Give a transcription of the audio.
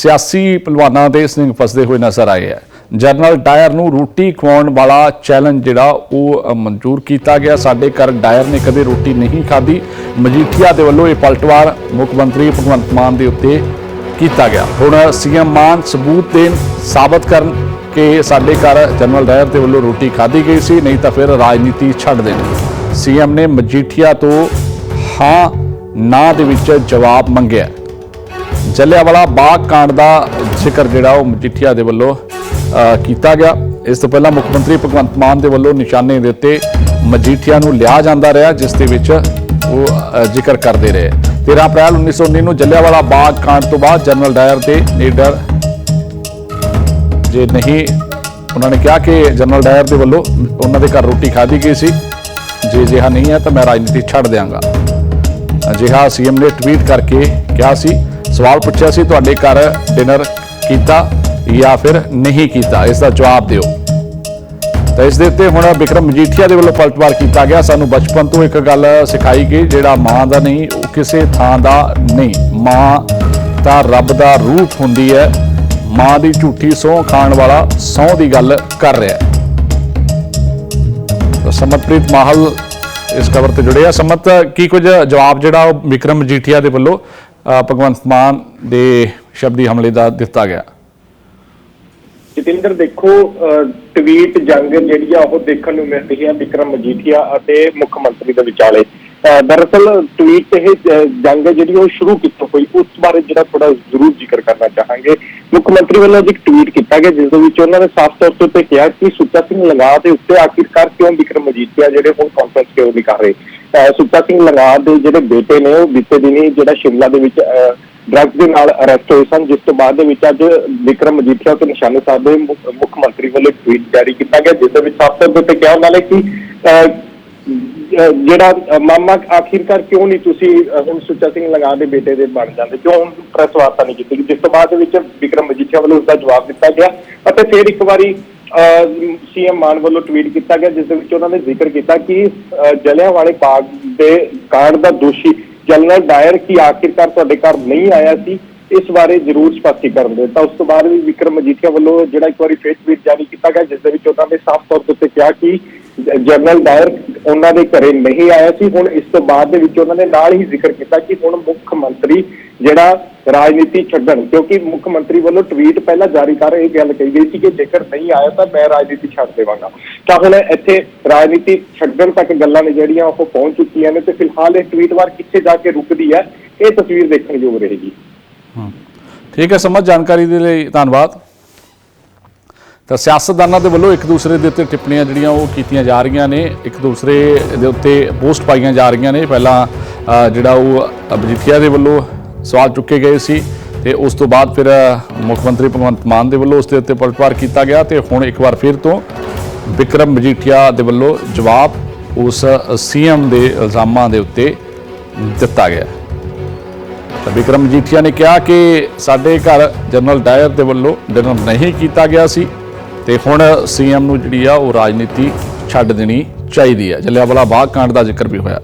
ਸਿਆਸੀ ਪਹਿਲਵਾਨਾਂ ਦੇ ਸਿੰਘ ਫਸਦੇ ਹੋਏ ਨਜ਼ਰ ਆਏ ਹੈ। ਜਨਰਲ ਡਾਇਰ ਨੂੰ ਰੋਟੀ ਖਵਾਉਣ ਵਾਲਾ ਚੈਲੰਜ ਜਿਹੜਾ ਉਹ ਮਨਜ਼ੂਰ ਕੀਤਾ ਗਿਆ। ਸਾਡੇ ਘਰ ਡਾਇਰ ਨੇ ਕਦੇ ਰੋਟੀ ਨਹੀਂ ਖਾਧੀ। ਮਜੀਠੀਆ ਦੇ ਵੱਲੋਂ ਇਹ ਪਲਟਵਾਰ ਮੁੱਖ ਮੰਤਰੀ ਭਗਵੰਤ ਮਾਨ ਦੇ ਉੱਤੇ ਕੀਤਾ ਗਿਆ। ਹੁਣ ਸੀਐਮ ਮਾਨ ਸਬੂਤ ਦੇਣ ਸਾਬਤ ਕਰਨ ਕਿ ਸਾਡੇ ਘਰ ਜਨਰਲ ਡਾਇਰ ਦੇ ਵੱਲੋਂ ਰੋਟੀ ਖਾਧੀ ਗਈ ਸੀ, ਨਹੀਂ ਤਾਂ ਫਿਰ ਰਾਜਨੀਤੀ ਛੱਡ ਦੇਣੀ। ਸੀਐਮ ਨੇ ਮਜੀਠੀਆ ਤੋਂ ਹਾਂ, ਨਾ ਦੇ ਵਿੱਚ ਜਵਾਬ ਮੰਗਿਆ। ਜਲਿਆਂਵਾਲਾ ਬਾਗ ਕਾਂਡ ਦਾ ਜ਼ਿਕਰ ਜਿਹੜਾ ਉਹ ਮਜੀਠੀਆ ਦੇ ਵੱਲੋਂ ਕੀਤਾ ਗਿਆ। ਇਸ ਤੋਂ ਪਹਿਲਾਂ ਮੁੱਖ ਮੰਤਰੀ ਭਗਵੰਤ ਮਾਨ ਦੇ ਵੱਲੋਂ ਨਿਸ਼ਾਨੇ ਦੇ ਉੱਤੇ ਮਜੀਠੀਆ ਨੂੰ ਲਿਆ ਜਾਂਦਾ ਰਿਹਾ, ਜਿਸ ਦੇ ਵਿੱਚ ਉਹ ਜ਼ਿਕਰ ਕਰਦੇ ਰਹੇ। 13 ਅਪ੍ਰੈਲ 1919 ਨੂੰ ਜਲਿਆਂਵਾਲਾ ਬਾਗ ਕਾਂਡ ਤੋਂ ਬਾਅਦ ਜਨਰਲ ਡਾਇਰ ਦੇ ਲੀਡਰ ਜੇ ਨਹੀਂ, ਉਹਨਾਂ ਨੇ ਕਿਹਾ ਕਿ ਜਨਰਲ ਡਾਇਰ ਦੇ ਵੱਲੋਂ ਉਹਨਾਂ ਦੇ ਘਰ ਰੋਟੀ ਖਾਧੀ ਗਈ ਸੀ। ਜੇ ਅਜਿਹਾ ਨਹੀਂ ਹੈ ਤਾਂ ਮੈਂ ਰਾਜਨੀਤੀ ਛੱਡ ਦਿਆਂਗਾ। ਅਜਿਹਾ ਸੀਐਮ ਨੇ ਟਵੀਟ ਕਰਕੇ ਕਿਹਾ ਸੀ ਸਵਾਲ ਪੁੱਛਿਆ ਸੀ, ਤੁਹਾਡੇ ਘਰ ਡਿਨਰ ਕੀਤਾ ਜਾਂ ਫਿਰ ਨਹੀਂ ਕੀਤਾ? ਇਸ ਦਾ ਜਵਾਬ ਦਿਓ। ਤਾਂ ਇਸ ਦੇ ਉੱਤੇ ਹੁਣ ਵਿਕਰਮ ਮਜੀਠੀਆ ਦੇ ਵੱਲੋਂ ਪਲਟਵਾਰ ਕੀਤਾ ਗਿਆ। ਸਾਨੂੰ ਬਚਪਨ ਤੋਂ ਇੱਕ ਗੱਲ ਸਿਖਾਈ ਗਈ, ਜਿਹੜਾ ਮਾਂ ਦਾ ਨਹੀਂ, ਉਹ ਕਿਸੇ ਥਾਂ ਦਾ ਨਹੀਂ। ਮਾਂ ਤਾਂ ਰੱਬ ਦਾ ਰੂਪ ਹੁੰਦੀ ਹੈ। ਮਾਂ ਦੀ ਝੂਠੀ ਸਹੁੰ ਖਾਣ ਵਾਲਾ ਸਹੁੰ ਦੀ ਗੱਲ ਕਰ ਰਿਹਾ ਹੈ। ਤਾਂ ਸਮਤਪ੍ਰੀਤ ਮਾਹਲ ਇਸ ਖਬਰ ਤੇ ਜੁੜੇ ਆ ਸਮਤ, ਕੀ ਕੁਝ ਜਵਾਬ ਜਿਹੜਾ ਉਹ ਵਿਕਰਮ ਮਜੀਠੀਆ ਦੇ ਵੱਲੋਂ ਭਗਵੰਤ ਮਾਨ ਦੇ ਸ਼ਬਦੀ ਹਮਲੇ ਦਾ ਦਿੱਤਾ ਗਿਆ। ਜਤਿੰਦਰ, ਦੇਖੋ ਟਵੀਟ ਜੰਗ ਜਿਹੜੀ ਆ, ਉਹ ਦੇਖਣ ਨੂੰ ਮਿਲ ਰਹੀ ਹੈ ਵਿਕਰਮ ਮਜੀਠੀਆ ਅਤੇ ਮੁੱਖ ਮੰਤਰੀ ਦੇ ਵਿਚਾਲੇ। ਦਰਅਸਲ ਟਵੀਟ ਇਹ ਜੰਗ ਜਿਹੜੀ ਉਹ ਸ਼ੁਰੂ ਕਿੱਥੋਂ ਹੋਈ? ਉਸ ਬਾਰੇ ਜਿਹੜਾ ਥੋੜਾ ਜ਼ਰੂਰ ਜ਼ਿਕਰ ਕਰਨਾ ਚਾਹਾਂਗੇ। ਮੁੱਖ ਮੰਤਰੀ ਵੱਲੋਂ ਅੱਜ ਇੱਕ ਟਵੀਟ ਕੀਤਾ ਗਿਆ, ਜਿਸ ਦੇ ਵਿੱਚ ਉਹਨਾਂ ਨੇ ਸਾਫ਼ ਤੌਰ ਤੇ ਉੱਤੇ ਕਿਹਾ ਕਿ ਸੁੱਚਾ ਸਿੰਘ ਲੰਗਾ ਦੇ ਉੱਤੇ ਆਖਿਰਕਾਰ ਕਿਉਂ ਵਿਕਰਮ ਮਜੀਠੀਆ ਜਿਹੜੇ ਹੁਣ ਕਾਨਫਰੰਸ ਕਿਉਂ ਨਹੀਂ ਕਰ ਰਹੇ? ਸੁੱਚਾ ਸਿੰਘ ਲੰਗਾਰ ਦੇ ਜਿਹੜੇ ਬੇਟੇ ਨੇ ਉਹ ਬੀਤੇ ਦਿਨੀ ਜਿਹੜਾ ਸ਼ਿਮਲਾ ਦੇ ਵਿੱਚ ਡਰੱਗਸ ਦੇ ਨਾਲ ਅਰੈਸਟ ਹੋਏ ਸਨ ਜਿਸ ਤੋਂ ਬਾਅਦ ਦੇ ਵਿੱਚ ਅੱਜ ਵਿਕਰਮ ਮਜੀਠੀਆ ਤੇ ਨਿਸ਼ਾਨੇ ਸਾਹਿਬ ਦੇ ਮੁੱਖ ਮੰਤਰੀ ਵੱਲੋਂ ਟਵੀਟ ਜਾਰੀ ਕੀਤਾ ਗਿਆ ਜਿਸ ਦੇ ਵਿੱਚ ਸਾਫ਼ ਤੌਰ ਤੇ ਕਿਹਾ ਉਹਨਾਂ ਨੇ ਕਿ ਅਹ, ਜਿਹੜਾ ਮਾਮਾ ਆਖਿਰਕਾਰ ਕਿਉਂ ਨਹੀਂ ਤੁਸੀਂ ਹੁਣ ਸੁੱਚਾ ਸਿੰਘ ਲੰਗਾ ਦੇ ਬੇਟੇ ਦੇ ਬਣ ਜਾਂਦੇ ਕਿਉਂ ਹੁਣ ਪ੍ਰੈਸ ਵਾਰਤਾ ਨਹੀਂ ਕੀਤੀ ਜਿਸ ਤੋਂ ਬਾਅਦ ਦੇ ਵਿੱਚ ਵਿਕਰਮ ਮਜੀਠੀਆ ਵੱਲੋਂ ਉਸਦਾ ਜਵਾਬ ਦਿੱਤਾ ਗਿਆ ਅਤੇ ਫਿਰ ਇੱਕ ਵਾਰੀ ਸੀਐਮ ਮਾਨ ਵੱਲੋਂ ਟਵੀਟ ਕੀਤਾ ਗਿਆ ਜਿਸ ਦੇ ਵਿੱਚ ਉਹਨਾਂ ਨੇ ਜ਼ਿਕਰ ਕੀਤਾ ਕਿ ਅਹ, ਜਲਿਆਂਵਾਲੇ ਬਾਗ ਦੇ ਕਾਂਡ ਦਾ ਦੋਸ਼ੀ ਜਨਰਲ ਡਾਇਰ ਕੀ ਆਖਿਰਕਾਰ ਤੁਹਾਡੇ ਘਰ ਨਹੀਂ ਆਇਆ ਸੀ ਇਸ ਬਾਰੇ ਜ਼ਰੂਰ ਸਪਸ਼ਟੀਕਰਨ ਦੇ ਤਾਂ ਉਸ ਤੋਂ ਬਾਅਦ ਵੀ ਵਿਕਰਮ ਮਜੀਠੀਆ ਵੱਲੋਂ ਜਿਹੜਾ ਇੱਕ ਵਾਰੀ ਫੇਸ ਟਵੀਟ ਜਾਰੀ ਕੀਤਾ ਗਿਆ ਜਿਸ ਦੇ ਵਿੱਚ ਉਹਨਾਂ ਨੇ ਸਾਫ਼ ਤੌਰ ਤੇ ਉੱਤੇ ਕਿਹਾ ਕਿ ਜਨਰਲ ਡਾਇਰ ਉਹਨਾਂ ਦੇ ਘਰੇ ਨਹੀਂ ਆਇਆ ਸੀ। ਹੁਣ ਇਸ ਤੋਂ ਬਾਅਦ ਦੇ ਵਿੱਚ ਉਹਨਾਂ ਨੇ ਨਾਲ ਹੀ ਜ਼ਿਕਰ ਕੀਤਾ ਕਿ ਹੁਣ ਮੁੱਖ ਮੰਤਰੀ ਜਿਹੜਾ ਰਾਜਨੀਤੀ ਛੱਡਣ, ਕਿਉਂਕਿ ਮੁੱਖ ਮੰਤਰੀ ਵੱਲੋਂ ਟਵੀਟ ਪਹਿਲਾਂ ਜਾਰੀ ਕਰ ਇਹ ਗੱਲ ਕਹੀ ਗਈ ਸੀ ਕਿ ਜੇਕਰ ਨਹੀਂ ਆਇਆ ਤਾਂ ਮੈਂ ਰਾਜਨੀਤੀ ਛੱਡ ਦੇਵਾਂਗਾ। ਤਾਂ ਹੁਣ ਇੱਥੇ ਰਾਜਨੀਤੀ ਛੱਡਣ ਤੱਕ ਗੱਲਾਂ ਨੇ ਜਿਹੜੀਆਂ ਉਹ ਪਹੁੰਚ ਚੁੱਕੀਆਂ ਨੇ ਤੇ ਫਿਲਹਾਲ ਇਹ ਟਵੀਟ ਵਾਰ ਕਿੱਥੇ ਜਾ ਕੇ ਰੁਕਦੀ ਹੈ, ਇਹ ਤਸਵੀਰ ਦੇਖਣ ਯੋਗ ਰਹੇਗੀ। ਠੀਕ ਹੈ ਸਮਝ ਜਾਣਕਾਰੀ ਦੇ ਲਈ ਧੰਨਵਾਦ। ਤਾਂ ਸਿਆਸਤਦਾਨਾਂ ਦੇ ਵੱਲੋਂ ਇੱਕ ਦੂਸਰੇ ਦੇ ਉੱਤੇ ਟਿੱਪਣੀਆਂ ਜਿਹੜੀਆਂ ਉਹ ਕੀਤੀਆਂ ਜਾ ਰਹੀਆਂ ਨੇ, ਇੱਕ ਦੂਸਰੇ ਦੇ ਉੱਤੇ ਪੋਸਟ ਪਾਈਆਂ ਜਾ ਰਹੀਆਂ ਨੇ। ਪਹਿਲਾਂ ਜਿਹੜਾ ਉਹ ਮਜੀਠੀਆ ਦੇ ਵੱਲੋਂ ਸਵਾਲ ਚੁੱਕੇ ਗਏ ਸੀ ਤੇ ਉਸ ਤੋਂ ਬਾਅਦ ਫਿਰ ਮੁੱਖ ਮੰਤਰੀ ਭਗਵੰਤ ਮਾਨ ਦੇ ਵੱਲੋਂ ਉਸ ਦੇ ਉੱਤੇ ਪਲਟਵਾਰ ਕੀਤਾ ਗਿਆ ਤੇ ਹੁਣ ਇੱਕ ਵਾਰ ਫਿਰ ਤੋਂ ਵਿਕਰਮ ਮਜੀਠੀਆ ਦੇ ਵੱਲੋਂ ਜਵਾਬ ਉਸ ਸੀਐਮ ਦੇ ਇਲਜ਼ਾਮਾਂ ਦੇ ਉੱਤੇ ਦਿੱਤਾ ਗਿਆ। ਤਾਂ ਵਿਕਰਮ ਮਜੀਠੀਆ ਨੇ ਕਿਹਾ ਕਿ ਸਾਡੇ ਘਰ ਜਨਰਲ ਡਾਇਰ ਦੇ ਵੱਲੋਂ ਡਿਨਰ ਨਹੀਂ ਕੀਤਾ ਗਿਆ ਸੀ। ਤੇ ਹੁਣ ਸੀਐਮ ਨੂੰ ਜਿਹੜੀ ਆ ਉਹ ਰਾਜਨੀਤੀ ਛੱਡ ਦੇਣੀ ਚਾਹੀਦੀ ਹੈ ਜਲਿਆਂਵਾਲਾ ਬਾਗ ਕਾਂਡ ਦਾ ਜ਼ਿਕਰ ਵੀ ਹੋਇਆ।